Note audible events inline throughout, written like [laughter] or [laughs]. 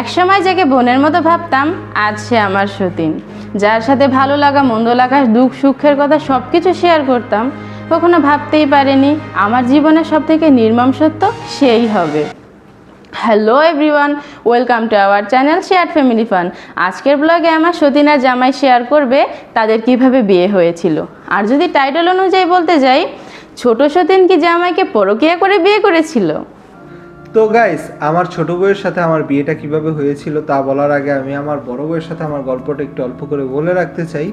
একসময় যাকে বোনের মতো ভাবতাম, আজ সে আমার সতীন। যার সাথে ভালো লাগা, মন্দ লাগা, দুঃখ, সুখের কথা সব কিছু শেয়ার করতাম, কখনো ভাবতেই পারেনি আমার জীবনের সব থেকে নির্মম সত্য সেই হবে। Hello everyone welcome to our channel share family fun আজকের ব্লগে আমার সতীন আর জামাই শেয়ার করবে তাদের কীভাবে বিয়ে হয়েছিল। আর যদি টাইটেল অনুযায়ী বলতে যাই, ছোট সতীন কি জামাইকে পরকিয়া করে বিয়ে করেছিল? তো গাইস আমার ছোট বউয়ের সাথে আমার বিয়েটা কীভাবে হয়েছিল তা বলার আগে আমি আমার বড় বউয়ের সাথে আমার গল্পটা একটু অল্প করে বলে রাখতে চাই।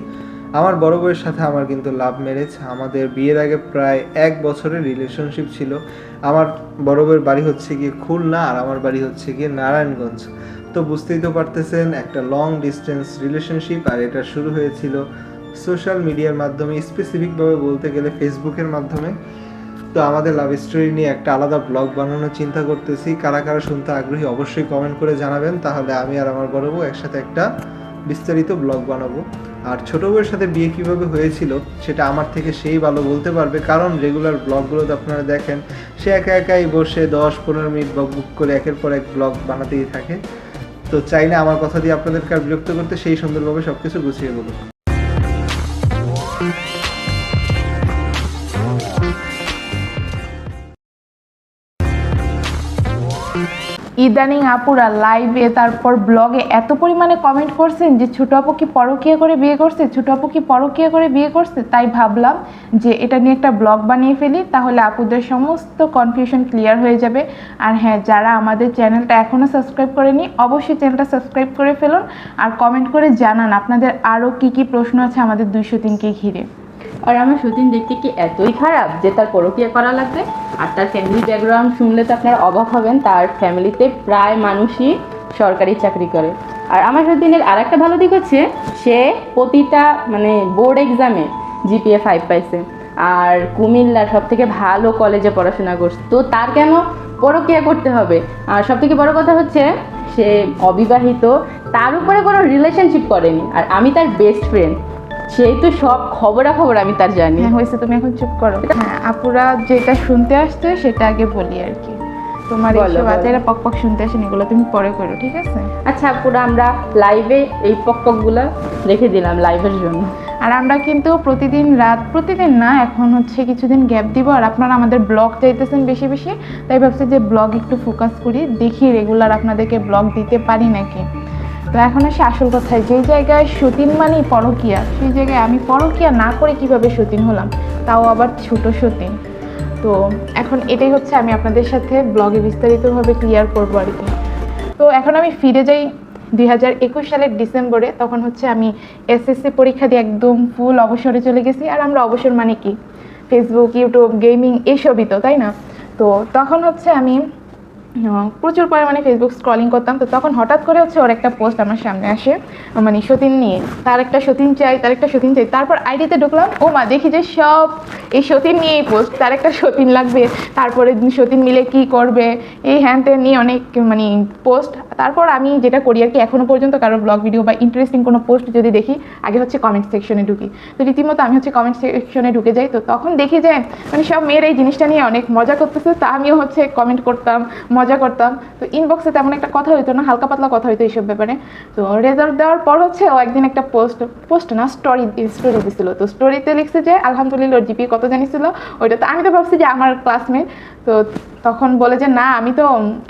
আমার বড় বউয়ের সাথে আমার কিন্তু লাভ ম্যারেজ আমাদের বিয়ের আগে প্রায় এক বছরের রিলেশনশিপ ছিল। আমার বড় বউয়ের বাড়ি হচ্ছে গিয়ে খুলনা আর আমার বাড়ি হচ্ছে গিয়ে নারায়ণগঞ্জ। তো বুঝতেই তো পারতেছেন, একটা লং ডিস্টেন্স রিলেশনশিপ আর এটা শুরু হয়েছিল সোশ্যাল মিডিয়ার মাধ্যমে স্পেসিফিকভাবে বলতে গেলে ফেসবুকের মাধ্যমে। তো আমাদের লাভ স্টোরি নিয়ে একটা আলাদা ব্লগ বানানোর চিন্তা করতেছি। কারা কারা শুনতে আগ্রহী অবশ্যই কমেন্ট করে জানাবেন। তাহলে আমি আর আমার বড় বউ একসাথে একটা বিস্তারিত ব্লগ বানাবো। আর ছোট বউয়ের সাথে বিয়ে কীভাবে হয়েছিল, সেটা আমার থেকে সেই ভালো বলতে পারবে। কারণ রেগুলার ব্লগগুলোতে আপনারা দেখেন, সে একা একাই বসে দশ পনেরো মিনিট ব্লগ বুক করে একের পর এক ব্লগ বানাতেই থাকে। তো চাই না আমার কথা দিয়ে আপনাদেরকে আর বিরক্ত করতে সেই সুন্দরভাবে সব কিছু গুছিয়ে বলুন। ইদানিং আপুরা লাইভে তারপর ব্লগে এত পরিমাণে কমেন্ট করছেন যে, ছোট আপু কি পরকিয়া করে বিয়ে করছে? ছোট আপু কি পরকিয়া করে বিয়ে করছে? তাই ভাবলাম যে, এটা নিয়ে একটা ব্লগ বানিয়ে ফেলি, তাহলে আপুদের সমস্ত কনফিউশন ক্লিয়ার হয়ে যাবে। আর হ্যাঁ যারা আমাদের চ্যানেলটা এখনও সাবস্ক্রাইব করেনি, অবশ্যই চ্যানেলটা সাবস্ক্রাইব করে ফেলুন। আর কমেন্ট করে জানান, আপনাদের আরও কি কি প্রশ্ন আছে আমাদের দুইশো তিনকে ঘিরে। আর আমার সতীন দেখতে কি এতই খারাপ যে তার পরকিয়া করা লাগবে? আর তার ফ্যামিলি ব্যাকগ্রাউন্ড শুনলে তো আপনারা অবাক হবেন, তার ফ্যামিলিতে প্রায় মানুষই সরকারি চাকরি করে। আর আমার সতীনের আর একটা ভালো দিক হচ্ছে, সে প্রতিটা মানে বোর্ড এক্সামে জিপিএ ফাইভ পাইছে। আর কুমিল্লার সব থেকে ভালো কলেজে পড়াশোনা করছে। তো তার কেন পরকিয়া করতে হবে? আর সব থেকে বড় কথা হচ্ছে, সে অবিবাহিত, তার উপরে কোনো রিলেশনশিপ করেনি। আর আমি তার বেস্ট ফ্রেন্ড সেই তো সব খবরাখবর আমি তার জানি। হ্যাঁ হয়েছে তুমি এখন চুপ করো। হ্যাঁ আপুরা যেটা শুনতে আসছে সেটা আগে বলি আর কি। তোমার এইসব বলো। আচারা পক পক শুনতে আসেন এগুলো তুমি পরে করো ঠিক আছে? আচ্ছা পুরো আমরা লাইভে এই পকপকগুলো রেখে দিলাম লাইভের জন্য। আর আমরা কিন্তু প্রতিদিন রাত প্রতিদিন না এখন হচ্ছে কিছুদিন গ্যাপ দিব আর আপনারা আমাদের ব্লগ চাইতেছেন বেশি বেশি তাই ভাবছি যে ব্লগ একটু ফোকাস করি দেখি রেগুলার আপনাদেরকে ব্লগ দিতে পারি নাকি। তো এখন আসে আসল কথায়। যেই জায়গায় সতীন মানেই পরকিয়া, সেই জায়গায় আমি পরকিয়া না করে কীভাবে সতীন হলাম, তাও আবার ছোট সতীন। তো এখন এটাই হচ্ছে আমি আপনাদের সাথে ব্লগে বিস্তারিতভাবে ক্লিয়ার করব আর কি। তো এখন আমি ফিরে যাই দুই হাজার একুশ সালের ডিসেম্বরে, তখন হচ্ছে আমি এসএসসি পরীক্ষা দিয়ে একদম ফুল অবসরে চলে গেছি। আর আমরা অবসর মানে কি? ফেসবুক ইউটিউব গেমিং এইসবই তো, তাই না? তো তখন হচ্ছে আমি প্রচুর পরিমাণে ফেসবুক স্ক্রলিং করতাম। তো তখন হঠাৎ করে হচ্ছে ওর একটা পোস্ট আমার সামনে আসে। মানে সতীন নিয়ে। তার একটা সতীন চাই, তার একটা সতীন চাই। তারপর আইডিতে ঢুকলাম, ও মা, দেখি যে সব এই সতীন নিয়েই পোস্ট তার একটা সতীন লাগবে। তারপরে সতীন মিলে কি করবে? এই হ্যান ত্যান নিয়ে অনেক মানে পোস্ট তারপর আমি যেটা করি আর কি এখনও পর্যন্ত কারও ব্লগ ভিডিও বা ইন্টারেস্টিং কোনো পোস্ট যদি দেখি, আগে হচ্ছে কমেন্ট সেকশনে ঢুকি। তো রীতিমতো আমি হচ্ছে কমেন্ট সেকশনে ঢুকে যাই। তো তখন দেখি যে মানে সব মেয়েরা এই জিনিসটা নিয়ে অনেক মজা করতেছে। তা আমিও হচ্ছে কমেন্ট করতাম। মজা করতাম। তো ইনবক্সে তেমন একটা কথা হইতো না, হালকা পাতলা কথা হইতো এইসব ব্যাপারে। তো রেজাল্ট দেওয়ার পর হচ্ছে ও একদিন একটা পোস্ট পোস্ট না স্টোরি স্টোরি দিছিল। তো স্টোরিতে লিখছে যে, আলহামদুলিল্লাহ, ওর জিপি কত জানিছিল ওইটা তো আমি তো ভাবছি যে আমার ক্লাসমেট তো তখন বলে যে, না, আমি তো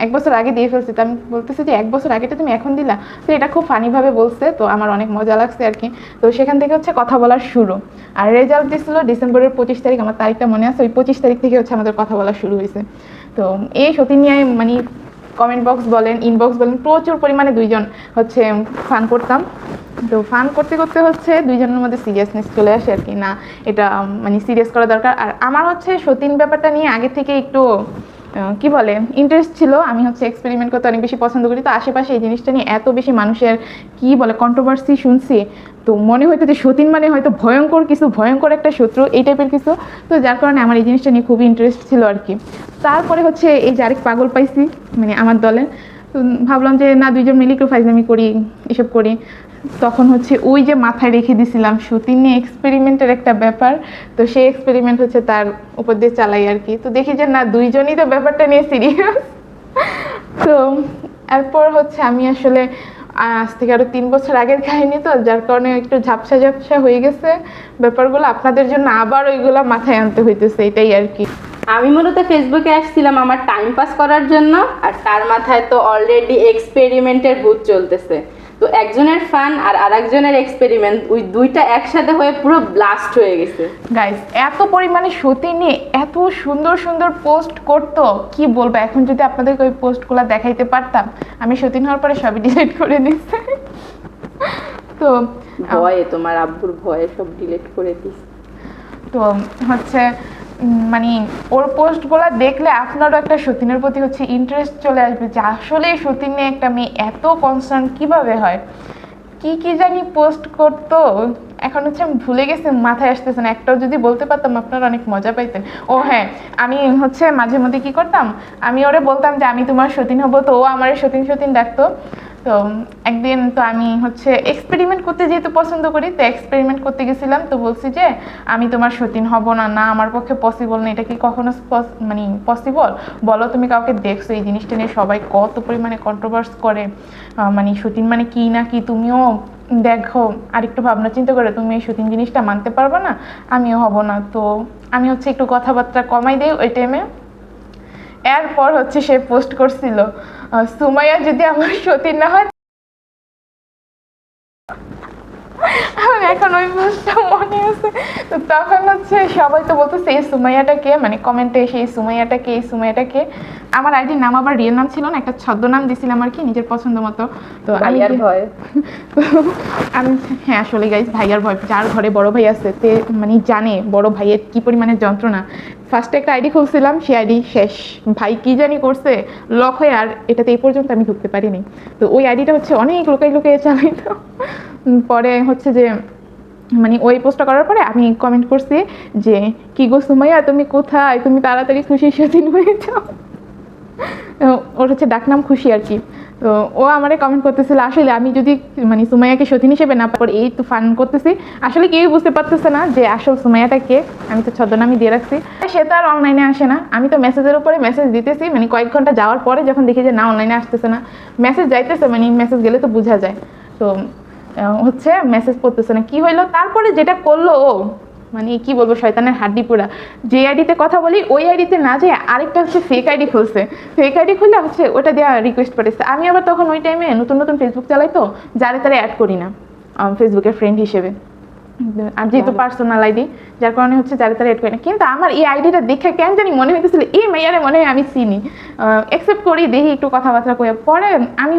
এক বছর আগে দিয়ে ফেলছি। তো আমি বলতেছি যে, এক বছর আগেটা তুমি এখন দিলা? তো এটা খুব ফানিভাবে বলছে। তো আমার অনেক মজা লাগছে আর কি। তো সেখান থেকে হচ্ছে কথা বলার শুরু। আর রেজাল্ট দিছিল ডিসেম্বরের পঁচিশ তারিখ, আমার তারিখটা মনে আছে, ওই পঁচিশ তারিখ থেকে হচ্ছে আমাদের কথা বলা শুরু হয়েছে তো এই সতী নিয়ে মানে কমেন্ট বক্স বলেন ইনবক্স বলেন, প্রচুর পরিমাণে দুইজন হচ্ছে ফান করতাম। তো ফান করতে করতে হচ্ছে দুইজনের মধ্যে সিরিয়াসনেস চলে আসে আর কি। না, এটা মানে সিরিয়াস করা দরকার। আর আমার হচ্ছে সতীন ব্যাপারটা নিয়ে আগে থেকে একটু কি বলে ইন্টারেস্ট ছিল, আমি হচ্ছে এক্সপেরিমেন্ট করতে অনেক বেশি পছন্দ করি, তো আশেপাশে এই জিনিসটা নিয়ে এত বেশি মানুষের কি বলে কন্ট্রোভার্সি শুনছি, তো মনে হইতো যে সতীন মানে হয়তো ভয়ঙ্কর কিছু, ভয়ঙ্কর একটা শত্রু, এই টাইপের কিছু, তো যার কারণে আমার এই জিনিসটা নিয়ে খুবই ইন্টারেস্ট ছিল আর কি। তারপরে হচ্ছে এই যে আরেক পাগল পাইছি মানে আমার দলে তো ভাবলাম যে না, দুইজন মিলে একটু ফাইজলামি করি, এসব করি তখন হচ্ছে ওই যে মাথায় রেখে দিছিলাম সতীন নিয়ে এক্সপেরিমেন্টের একটা ব্যাপার। তো সেই এক্সপেরিমেন্ট হচ্ছে তার উপর দিয়ে চালাই আর কি। তো দেখি যে না, দুইজনই তো ব্যাপারটা নিয়ে সিরিয়াস [laughs] তো এরপর হচ্ছে আমি আসলে আজ থেকে আরও তিন বছর আগের কাহিনী তো, যার কারণে একটু ঝাপসা ঝাপসা হয়ে গেছে ব্যাপারগুলো। আপনাদের জন্য আবার ওইগুলো মাথায় আনতে হইতেছে, এটাই আর কি। আমি মূলত ফেসবুকে আসছিলাম আমার টাইম পাস করার জন্য, আর তার মাথায় তো অলরেডি এক্সপেরিমেন্টের ভূত চলতেছে। তো একজনের ফান আর আরেকজনের এক্সপেরিমেন্ট ওই দুইটা একসাথে হয়ে পুরো ব্লাস্ট হয়ে গেছে। গাইস এত পরিমাণে সতী নিয়ে এত সুন্দর সুন্দর পোস্ট করতো কি বলব? এখন যদি আপনাদেরকে ওই পোস্টগুলো দেখাইতে পারতাম আমি সতীন হওয়ার পরে সবই ডিলিট করে দিচ্ছি তো ভয়ে তোমার আব্বুর ভয়ে সব ডিলিট করে দিস তো হচ্ছে মানে ওর পোস্টগুলো দেখলে আপনারও একটা সতীনের প্রতি হচ্ছে ইন্টারেস্ট চলে আসবে যে আসলে সতীন একটা মেয়ে এত কনসার্ন কীভাবে হয়? কি কি জানি পোস্ট করতো? এখন হচ্ছে আমি ভুলে গেছি, মাথায় আসতেছে না। একটাও যদি বলতে পারতাম, আপনারা অনেক মজা পাইতেন। ও হ্যাঁ আমি হচ্ছে মাঝে মধ্যে কি করতাম? আমি ওরে বলতাম যে, আমি তোমার সতীন হব। তো ও আমার সতীন সতীন ডাকতো। তো একদিন তো আমি হচ্ছে এক্সপেরিমেন্ট করতে যেহেতু পছন্দ করি, তো এক্সপেরিমেন্ট করতে গেছিলাম, তো বলছি যে আমি তোমার সতীন হব না না আমার পক্ষে পসিবল না, এটা কি কখনো মানে পসিবল বলো, তুমি কাউকে দেখছ, এই জিনিসটা নিয়ে সবাই কত পরিমাণে কন্ট্রোভার্স করে মানে সতীন মানে কি না কি তুমিও দেখো, আরেকটু ভাবনা চিন্তা করে, তুমি এই সতীন জিনিসটা মানতে পারবে না, আমিও হব না। তো আমি হচ্ছে একটু কথাবার্তা কমাই দিই ওই টাইমে এরপর হচ্ছে সে পোস্ট করছিল সুমাইয়া যদি আমার সতীন না হয় এখন ওই পোস্টটা মনে আছে। তো তখন হচ্ছে সবাই তো বলতেছে এই সুমাইয়াটা কে? মানে কমেন্টে এসে এই সুমাইয়াটা কে? এই সুমাইয়াটা কে? আমার আইডির নাম আবার রিয়েল নাম ছিল না একটা ছদ্মনাম দিছিলাম আর কি নিজের পছন্দ মতো। তো আমি ভয়ে। [laughs] আমি হ্যাঁ আসলে গাইজ ভাইয়ার ভয়। যার ঘরে বড় ভাই আছে তে মানে জানে বড় ভাইয়ের কি পরিমাণে যন্ত্রণা। ফার্স্টে একটা আইডি খুলছিলাম, সেই আইডি শেষ। ভাই কি জানি করছে লক হয়ে আর এটাতে এই পর্যন্ত আমি ঢুকতে পারিনি। তো ওই আইডিটা হচ্ছে অনেক লোকাই লোকে চালাইতো পরে হচ্ছে যে মানে ওই পোস্টটা করার পরে আমি কমেন্ট করছি যে, কি গো সুমাইয়া, তুমি কোথায়? তুমি তাড়াতাড়ি খুশি সেদিন হয়ে যাও। ওর হচ্ছে ডাকনাম খুশি আর কি। তো ও আমারে কমেন্ট করতেছিল, আসলে আমি যদি মানে সুমাইয়াকে সতীন হিসেবে না পর এই তো ফান করতেছি। আসলে কেউই বুঝতে পারতেছে না যে আসল সুমাইয়াটা কে, আমি তো ছদ্মনামই দিয়ে রাখছি। সে তো আর অনলাইনে আসে না। আমি তো মেসেজের উপরে মেসেজ দিতেছি মানে কয়েক ঘণ্টা যাওয়ার পরে যখন দেখি যে না অনলাইনে আসতেছে না মেসেজ যাইতেছে মানে মেসেজ গেলে তো বোঝা যায়। তো হচ্ছে মেসেজ করতেছে না। কি হইল? তারপরে যেটা করল ও মানে কি বলব শয়তানের হাড্ডি পুরা। যে আইডিতে কথা বলি ওই আইডিতে না যায় আরেকটা হচ্ছে ফেক আইডি খুলছে। ফেক আইডি খুলে হচ্ছে ওটা দেওয়া রিকোয়েস্ট করেছে আমি আবার তখন ওই টাইমে নতুন নতুন ফেসবুক চালাই তো যারে তারা অ্যাড করি না ফেসবুকের ফ্রেন্ড হিসেবে। আর যেহেতু পার্সোনাল আইডি যার কারণে হচ্ছে যারা তারা এড করি না। কিন্তু আমার এই আইডিটা দেখে কেন জানি মনে হইতেছিল এই মাইয়ারে মনে হয় আমি চিনি। অ্যাকসেপ্ট করি দেখি একটু কথাবার্তা কই পরে আমি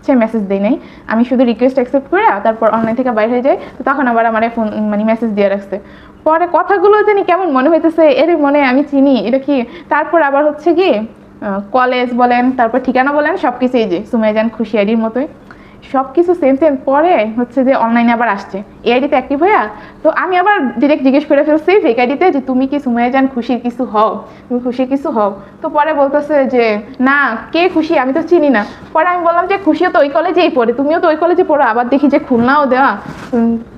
হচ্ছে মেসেজ দেয় নাই। আমি শুধু রিকোয়েস্ট অ্যাকসেপ্ট করে তারপর অনলাইন থেকে বাইরে হয়ে যায় তো তখন আবার আমার ফোন মানে মেসেজ দিয়ে রাখছে। পরে কথাগুলো জানি কেমন মনে হইতেছে, এর মনে আমি চিনি, এটা কি? তারপর আবার হচ্ছে কি কলেজ বলেন, তারপর ঠিকানা বলেন সব কিছু এই যে সুমাইজান খুশিয়ারির মতোই। সব কিছু সেম সেম পরে হচ্ছে যে অনলাইনে আবার আসছে। এই আইডিতে অ্যাক্টিভ হইয়া, তো আমি আবার ডিরেক্ট জিজ্ঞেস করে ফেলছি ফেক আইডিতে যে তুমি কি সুমাইয়া যান খুশির কিছু হও? তুমি খুশির কিছু হও? তো পরে বলতেছে যে, না, কে খুশি আমি তো চিনি না। পরে আমি বললাম যে, খুশিও তো ওই কলেজেই পড়ে, তুমিও তো ওই কলেজে পড়ো, আবার দেখি যে খুলনাও দেওয়া।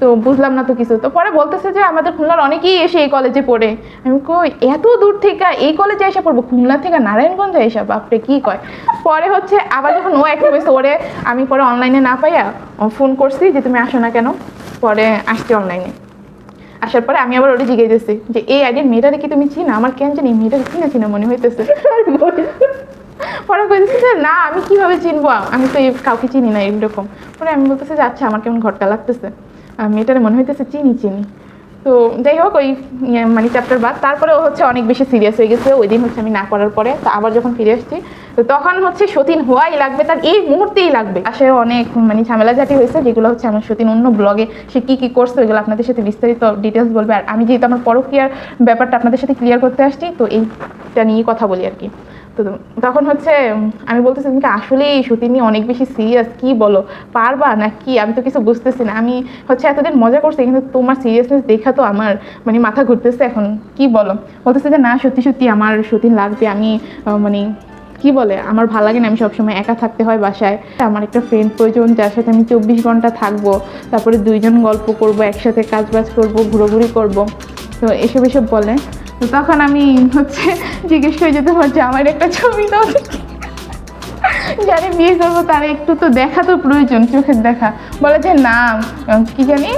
তো বুঝলাম না তো কিছু। তো পরে বলতেছে যে, আমাদের খুলনার অনেকেই এসে এই কলেজে পড়ে। আমি কই, এত দূর থেকে এই কলেজে এসে পড়ব? খুলনা থেকে নারায়ণগঞ্জে এসে, বাপরে, কি কয়? পরে হচ্ছে আবার যখন ও অ্যাক্টিভ হয়েছে, ওরে, আমি পরে অনলাইনে না পাইয়া ফোন করছি যে, তুমি আসো না কেন? পরে আসছি অনলাইনে আসার পরে আমি আবার ওটা জিজ্ঞেসেছি যে, এই আইডির মেয়েটারে কি তুমি চিনা? আমার কেন জানি মেয়েটারে চিনা চিনা মনে হইতেছে। পরে বলতেছে যে, না, আমি কীভাবে চিনবো? আমি তো কাউকে চিনি না এরকম। পরে আমি বলতেছি যে আচ্ছা আমার কেমন ঘরটা লাগতেছে? মেয়েটারে মনে হইতেছে চিনি চিনি। তো যাই হোক, ওই ইয়ে মানে চ্যাপ্টার বাদ। তারপরে ও হচ্ছে অনেক বেশি সিরিয়াস হয়ে গেছে। ওই দিন হচ্ছে আমি না করার পরে। তো আবার যখন ফিরে আসছি তো তখন হচ্ছে সতীন হওয়াই লাগবে, তার এই মুহূর্তেই লাগবে। আসে অনেক মানে ঝামেলা ঝাঁটি হয়েছে, যেগুলো হচ্ছে আমার সতীন অন্য ব্লগে সে কী কী করছে, ওইগুলো আপনাদের সাথে বিস্তারিত ডিটেলস বলবে। আর আমি যেহেতু আমার পরক্রিয়ার ব্যাপারটা আপনাদের সাথে ক্লিয়ার করতে আসছি, তো এইটা নিয়ে কথা বলি আর কি। তো তখন হচ্ছে, আমি বলতেছি, তুমি কি আসলেই সত্যি নিয়ে অনেক বেশি সিরিয়াস কি বলো? পারবা না কি আমি তো কিছু বুঝতেছি না। আমি হচ্ছে এতদিন মজা করছি, কিন্তু তোমার সিরিয়াসনেস দেখা তো আমার মানে মাথা ঘুরতেছে এখন। কি বলো? বলতেছে যে, না, সত্যি সত্যি আমার সতীন লাগবে। আমি মানে কি বলে? আমার ভালো লাগে না, আমি সবসময় একা থাকতে হয় বাসায়। আমার একটা ফ্রেন্ড প্রয়োজন, যার সাথে আমি চব্বিশ ঘণ্টা থাকব। তারপরে দুইজন গল্প করব, একসাথে কাজ বাজ করব, ঘোরাঘুরি করব। তো এসব এসব বলে। তো তখন আমি হচ্ছে জিজ্ঞেস করে যেতে হচ্ছে আমার একটা ছবি দাও যারে বিয়ে করব, তার একটু তো দেখা তো প্রয়োজন, চোখের দেখা। বলে যে, না কি জানি?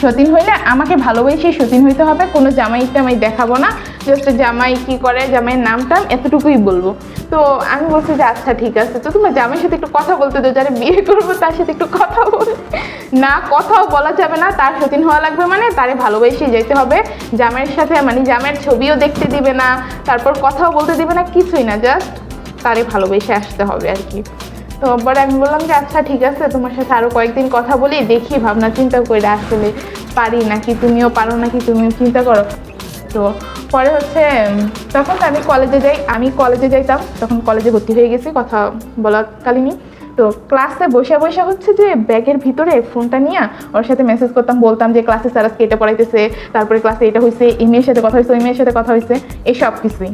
সতীন হইলে আমাকে ভালোবেসে সতীন হইতে হবে। কোনো জামাই টামাই দেখাবো না। জাস্ট জামাই কি করে, জামাইয়ের নামটা এতটুকুই বলব। তো আমি বলছি যে আচ্ছা ঠিক আছে। তো তোমার জামাইয়ের সাথে একটু কথা বলতে দাও যারা বিয়ে করব, তার সাথে একটু কথা বল। না, কথাও বলা যাবে না, তার সতীন হওয়া লাগবে মানে তারে ভালোবেসে যেতে হবে। জামাইয়ের সাথে মানে জামাইয়ের ছবিও দেখতে দিবে না, তারপর কথাও বলতে দিবে না, কিছুই না জাস্ট তারে ভালোবেসে আসতে হবে আর কি। তো পরে আমি বললাম যে আচ্ছা ঠিক আছে, তোমার সাথে আরও কয়েকদিন কথা বলি, দেখি ভাবনা চিন্তা করে আসলে পারি নাকি? তুমিও পারো নাকি? তুমিও চিন্তা করো। তো পরে হচ্ছে তখন আমি কলেজে যাই, আমি কলেজে যাইতাম, তখন কলেজে ভর্তি হয়ে গেছি, কথা বলাকালীনই। তো ক্লাসে বসে বসে হচ্ছে যে ব্যাগের ভিতরে ফোনটা নিয়ে ওর সাথে মেসেজ করতাম, বলতাম যে ক্লাসে স্যার আজকে এটা পড়াইতেছে, তারপরে ক্লাসে এটা হয়েছে এই মেয়ের সাথে কথা হয়েছে ওই মেয়ের সাথে কথা হয়েছে এসব সব কিছুই।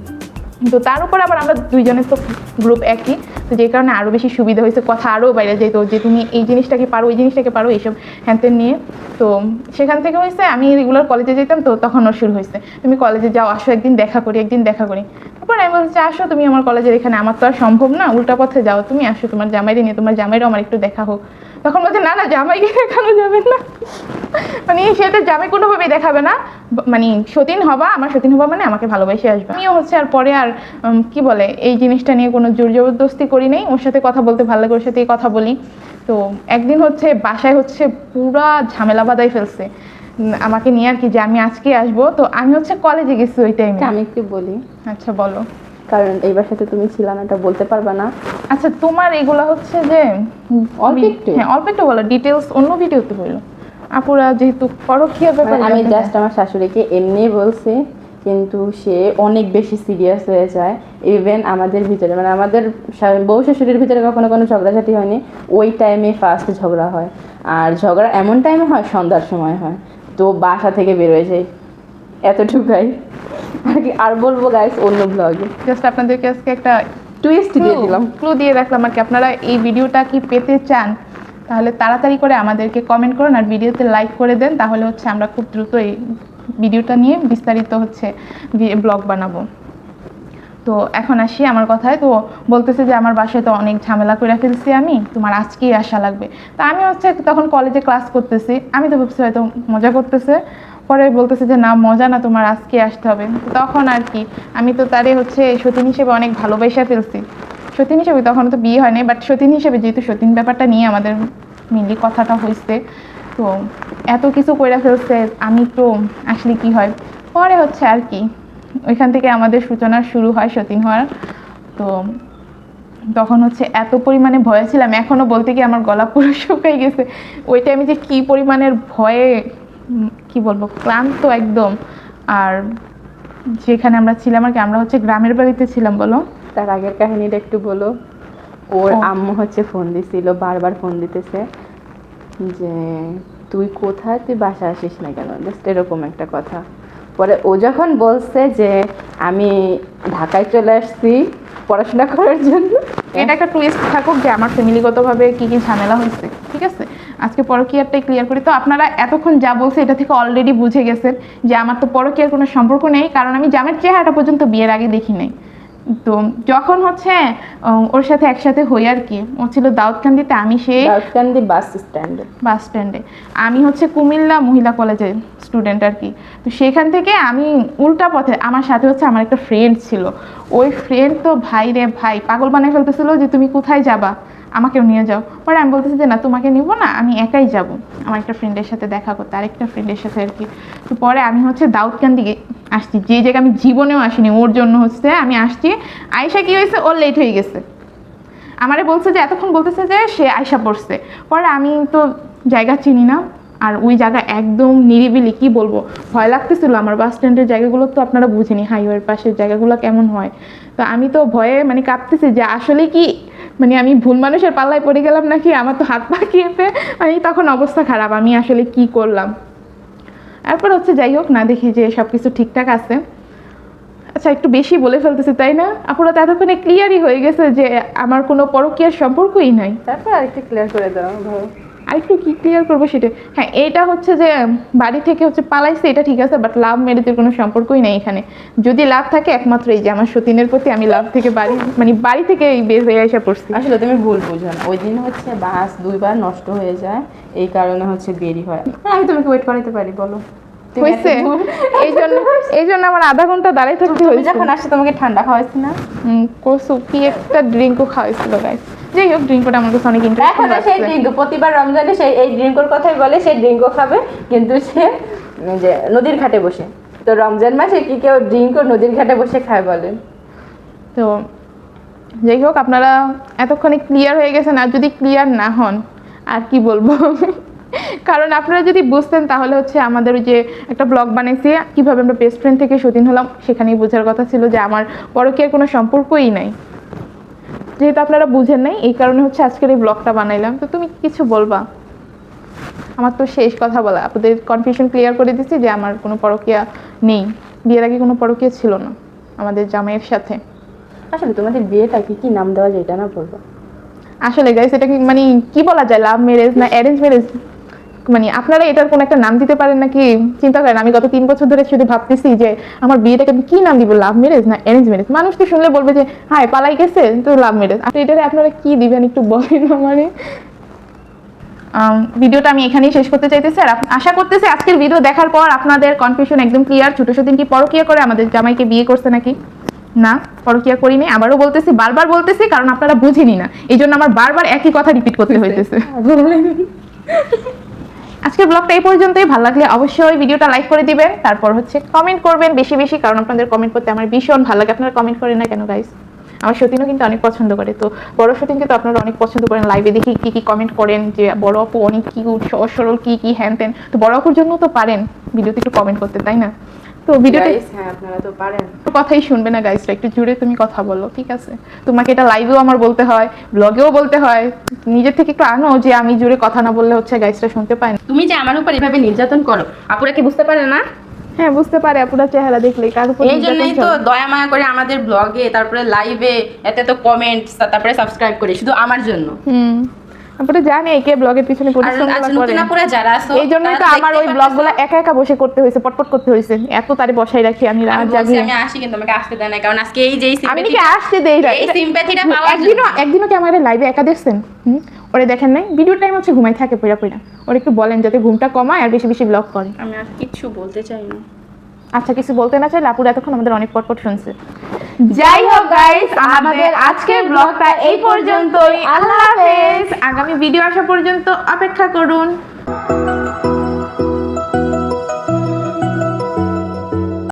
তো তার উপর আবার আমরা দুইজনের তো গ্রুপ একই। তো যে কারণে আরও বেশি সুবিধা হয়েছে, কথা আরও বাইরে যেত যে তুমি এই জিনিসটাকে পারো, ওই জিনিসটাকে পারো, এইসব হ্যানতেন নিয়ে। তো সেখান থেকে হয়েছে, আমি রেগুলার কলেজে যেতাম, তো তখন ওর শুরু হয়েছে। তুমি কলেজে যাও, আসো, একদিন দেখা করি, একদিন দেখা করি। তারপর আমি বলছি, আসো, তুমি আমার কলেজের এখানে, আমার তো আর সম্ভব না, উল্টা পথে যাও, তুমি আসো, তোমার জামাইরে নিয়ে, তোমার জামাইরও আমার একটু দেখা হোক। তখন বলছে না না জামাইকে দেখানো যাবে না। মানে সেটা জামাই কোনোভাবেই দেখাবে না। মানে সতীন হবা আমার সতীন হবা মানে আমাকে ভালোবেসে আসবে। আমিও হচ্ছে আর পরে আর কি বলে এই জিনিসটা নিয়ে কোনো জোর জবরদস্তি করি নাই। ওর সাথে কথা বলতে ভালো লাগে ওর সাথেই কথা বলি। তো একদিন হচ্ছে বাসায় হচ্ছে পুরা ঝামেলা বাদাই ফেলছে। আমাকে নিয়ে আর কি যে আমি আজকে আসব। তো আমি হচ্ছে কলেজে গেছি ওই টাইমে আমি একটু বলি। আচ্ছা বলো। কারণ এই বাসাতে তুমি ছিল না এটা বলতে পারবা না। আচ্ছা তোমার এগুলো হচ্ছে যে অল্প একটু? হ্যাঁ অল্প একটু বলো ডিটেলস অন্য ভিডিওতে বলো। আপুরা যেহেতু পরকীয় ব্যাপার মানে আমি জাস্ট আমার শাশুড়িকে এমনি বলছি কিন্তু সে অনেক বেশি সিরিয়াস হয়ে যায়। ইভেন আমাদের ভিতরে মানে আমাদের বউ শাশুড়ির ভিতরে কখনো কোনো ঝগড়াঝাটি হয়নি ওই টাইমে ফার্স্ট ঝগড়া হয়। আর ঝগড়া এমন টাইমে হয় সন্ধ্যার সময় হয়। তো বাসা থেকে বেরোয় যায় এতটুকাই। আর কি আর বলব গাইস অন্য ব্লগে জাস্ট আপনাদেরকে আজকে একটা টুইস্ট দিয়ে দিলাম। ক্লু দিয়ে রাখলাম আর কি। আপনারা এই ভিডিওটা কি পেতে চান তাহলে তাড়াতাড়ি করে আমাদেরকে কমেন্ট করুন আর ভিডিওতে লাইক করে দেন। তাহলে হচ্ছে আমরা খুব দ্রুত এই ভিডিওটা নিয়ে বিস্তারিত হচ্ছে ব্লগ বানাবো। তো এখন আসি আমার কথায়। তো বলতেছে যে আমার বাসায় তো অনেক ঝামেলা করে ফেলছি আমি তোমার আজকেই আসা লাগবে। তা আমি হচ্ছে তখন কলেজে ক্লাস করতেছি। আমি তো ভাবছি হয়তো মজা করতেছে। পরে বলতেছে যে, না, মজা না, তোমার আজকে আসতে হবে। তখন আর কি, আমি তো তারে হচ্ছে সতীন হিসেবে অনেক ভালোবাসা ফেলছি। সতীন হিসেবে তখন তো বিয়ে হয়নি বাট সতীন হিসেবে যেহেতু সতীন ব্যাপারটা নিয়ে আমাদের মেনলি কথাটা হয়েছে তো এত কিছু করে ফেলছে, আমি তো আসলে কি হয়? পরে হচ্ছে আর কি, ওইখান থেকে আমাদের সূচনা শুরু হয় সতীন হওয়ার, তো তখন হচ্ছে এত পরিমাণে ভয়ে ছিলাম এখনও বলতে গিয়ে আমার গলা পুরো শুকাই গেছে। ওইটা আমি যে কী পরিমাণের ভয়ে কি বলব ক্লান্ত একদম। আর যেখানে আমরা ছিলাম আর কি আমরা হচ্ছে গ্রামের বাড়িতে ছিলাম বলো। তার আগের কাহিনীটা একটু বলো। ওর আম্মু হচ্ছে ফোন দিছিল বারবার ফোন দিতেছে যে তুই কোথায়? তুই বাসা আসিস না কেন? জাস্ট এরকম একটা কথা। পরে ও যখন বলছে যে আমি ঢাকায় চলে আসছি পড়াশোনা করার জন্য এটা একটা টুইস্ট থাকুক যে আমার ফ্যামিলিগতভাবে কি কি ঝামেলা হয়েছে ঠিক আছে? আজকে পরকীয়ারটাই ক্লিয়ার করি। তো আপনারা এতক্ষণ যা বলছে এটা থেকে অলরেডি বুঝে গেছেন যে আমার তো পরকীয়ার কোনো সম্পর্ক নেই কারণ আমি জামের চেহারাটা পর্যন্ত বিয়ের আগে দেখি নাই। তো যখন হচ্ছে ওর সাথে একসাথে হই আর কি ও ছিল দাউদকান্দিতে আমি সেই দাউদকান্দি বাস স্ট্যান্ডে বাস স্ট্যান্ডে আমি হচ্ছে কুমিল্লা মহিলা কলেজের স্টুডেন্ট আর কি। তো সেখান থেকে আমি উল্টা পথে আমার সাথে হচ্ছে আমার একটা ফ্রেন্ড ছিল। ওই ফ্রেন্ড তো ভাই রে ভাই পাগল বানিয়ে ফেলতেছিল যে তুমি কোথায় যাবা? আমাকেও নিয়ে যাও। পরে আমি বলতেছি যে, না, তোমাকে নিব না, আমি একাই যাব। আমার একটা ফ্রেন্ডের সাথে দেখা করতে, আরেকটা ফ্রেন্ডের সাথে আর কি তো পরে আমি হচ্ছে দাউদকান্দিকে আসছি। যে জায়গায় আমি জীবনেও আসিনি, ওর জন্য হচ্ছে আমি আসছি। আয়সা কী হয়েছে? ওর লেট হয়ে গেছে। আমারে বলছে যে, এতক্ষণ বলতেছে যে, সে আয়সা পড়ছে। পরে আমি তো জায়গা চিনি না, আর ওই জায়গা একদম নিরিবিলি, কি বলব? ভয় লাগতেছিল আমার বাস স্ট্যান্ডের জায়গাগুলো তো আপনারা বুঝেনি হাইওয়ের পাশের জায়গাগুলো কেমন হয়। তো আমি তো ভয়ে মানে কাঁপতেছি যে, আসলে কি মানে আমি ভুল মানুষের পাল্লায় পড়ে গেলাম নাকি? আমার তো হাত পা খেয়েছে মানে তখন অবস্থা খারাপ, আমি আসলে কি করলাম? তারপর হচ্ছে যাই হোক, না দেখি যে সব কিছু ঠিকঠাক আছে। আচ্ছা একটু বেশি বলে ফেলতেছি, তাই না? আপনারা তো এতক্ষণে ক্লিয়ারই হয়ে গেছে যে আমার কোনো পরকীয়ার সম্পর্কই নাই। তারপর আরেকটু ক্লিয়ার করে দাও আর আরেকটু কি ক্লিয়ার করব সেটা? হ্যাঁ এটা হচ্ছে যে বাড়ি থেকে হচ্ছে পালাইছে এটা ঠিক আছে বাট লাভ ম্যারেজের কোনো সম্পর্কই নেই এখানে। যদি লাভ থাকে একমাত্র এই যে আমার সতীনের প্রতি আমি লাভ থেকে বাড়ি মানে বাড়ি থেকে এই বের হয়ে আসা পড়ছি। আসলে তুমি ভুল বুঝো না। ওই দিন হচ্ছে বাস দুইবার নষ্ট হয়ে যায় এই কারণে হচ্ছে দেরি হয়। আমি তোমাকে ওয়েট করাতে পারি বলো। হয়েছে? [laughs] এই জন্য এই জন্য আমার আধা ঘণ্টা দাঁড়াই থাকতে হয়েছে। যখন আসছে তোমাকে ঠান্ডা খাওয়াইছি না? কসু কি একটা ড্রিঙ্কও খাওয়াইছিল গাইস যাই হোক ড্রিঙ্কটা আমার কাছে অনেক এখন সেই ড্রিঙ্ক প্রতিবার রমজানে সেই এই ড্রিঙ্কর কথাই বলে সেই ড্রিঙ্কও খাবে কিন্তু সে যে নদীর ঘাটে বসে। তো রমজান মাসে কি কেউ ড্রিঙ্কও নদীর ঘাটে বসে খায় বলেন তো যাই হোক আপনারা এতক্ষণে ক্লিয়ার হয়ে গেছেন আর যদি ক্লিয়ার না হন আর কি বলব? [laughs] কারণ আপনারা যদি বুঝতেন তাহলে হচ্ছে আমাদের ওই যে একটা ব্লগ বানিয়েছি কীভাবে আমরা বেস্ট ফ্রেন্ড থেকে সতীন হলাম সেখানেই বোঝার কথা ছিল যে আমার পরকীয়ার কোনো সম্পর্কই নাই। যেহেতু আপনারা বুঝেন নাই এই কারণে হচ্ছে আজকের এই ব্লগটা বানাইলাম। তো তুমি কিছু বলবা? আমার তো শেষ কথা বলা। আপনাদের কনফিউশন ক্লিয়ার করে দিচ্ছি যে আমার কোনো পরকীয়া নেই। বিয়ের আগে কোনো পরকীয়া ছিল না আমাদের জামাইয়ের সাথে। আসলে তোমাদের বিয়েটা কি কি নাম দেওয়া যায় এটা না বলব। আসলে গাইস এটা কি মানে কি বলা যায়? লাভ ম্যারেজ না অ্যারেঞ্জ ম্যারেজ মানে আপনারা এটার কোনো একটা নাম দিতে পারেন নাকি? চিন্তা করেন আমি গত তিন বছর ধরে শুধু ভাবতেছি যে আমার বিয়েটাকে আমি কি নাম দিব লাভ ম্যারেজ না অ্যারেঞ্জ ম্যারেজ মানুষ তো শুনলে বলবে যে হ্যাঁ পালাই গেছে তো লাভ ম্যারেজ আপনি এটারে আপনারা কি দিবেন একটু বলেন আমারে? আম, ভিডিওটা আমি এখানেই শেষ করতে চাইতেছি আর আশা করতেছি আজকের ভিডিও দেখার পর আপনাদের কনফিউশন একদম ক্লিয়ার ছোট সদিন কি পরকিয়া করে আমাদের জামাইকে বিয়ে করছে নাকি? না পরকিয়া করিনি। আবারও বলতেছি বারবার বলতেছি কারণ আপনারা বুঝেনি না। এই জন্য আমার বারবার একই কথা রিপিট করতে হইতেছে। আজকের ব্লগটা এই পর্যন্তই। ভালো লাগলে অবশ্যই ভিডিওটা লাইক করে দিবেন। তারপর হচ্ছে কমেন্ট করবেন বেশি বেশি, কারণ আপনাদের কমেন্ট করতে আমার ভীষণ ভালো লাগে। আপনারা কমেন্ট করেন না কেন গাইস আমার সতীনও কিন্তু অনেক পছন্দ করে। তো বড় সতীন কিন্তু আপনারা অনেক পছন্দ করেন। লাইভে দেখি কি কি কমেন্ট করেন যে, বড় আপু অনেক সহজ, সরল, কি কি হ্যান ত্যান তো বড় অপুর জন্য তো পারেন। ভিডিওতে একটু কমেন্ট করতে, তাই না? তো ভিডিওটা হ্যাঁ আপনারা তো পারেন। কথাই শুনবে না গাইসরা একটু জুড়ে তুমি কথা বলো ঠিক আছে? তোমাকে এটা লাইভেও আমার বলতে হয় ব্লগেও বলতে হয়। নিজের থেকে একটু আনো যে আমি জুড়ে কথা না বললে হচ্ছে গাইসরা শুনতে পায় না। তুমি যে আমার উপর এভাবে নির্যাতন করো আপুরা কি বুঝতে পারে না? হ্যাঁ বুঝতে পারে আপুরা চেহারা দেখলে কার উপর এই জন্যই তো দয়া মায়া করে আমাদের ব্লগে তারপরে লাইভে এত এত কমেন্ট তারপরে সাবস্ক্রাইব করে শুধু আমার জন্য। হুম। জানে কে ব্লগের পিছনে পরিশ্রম করে। যারা আছো এই জন্যই তো আমার ওই ব্লগগুলো একা একা বসে করতে হয়েছে পটপট করতে হয়েছে। এত তারে বসাই রাখি আমি রাত জাগি আমি আসি কিন্তু আমাকে আসতে দেয় না কারণ আজকে এই আমি নাকি আসতে দেই না। এই একদিনও। একদিনও কি আমার লাইভে একা দেখছেন ওরে দেখেন নাই? ভিডিও টাইম হচ্ছে ঘুমাই থাকে পড়া পড়া। ওরা একটু বলেন যাতে ঘুমটা কমায় আর বেশি বেশি ব্লগ করে। আমি আর কিছু বলতে চাই না। আচ্ছা কিছু বলতে না চাই আপুরা এতক্ষণ আমাদের অনেক পটপট শুনছে। যাই হোক গাইস আমাদের আজকের ব্লগটা এই পর্যন্তই। আল্লাহ হাফেজ। আগামী ভিডিও আসা পর্যন্ত অপেক্ষা করুন।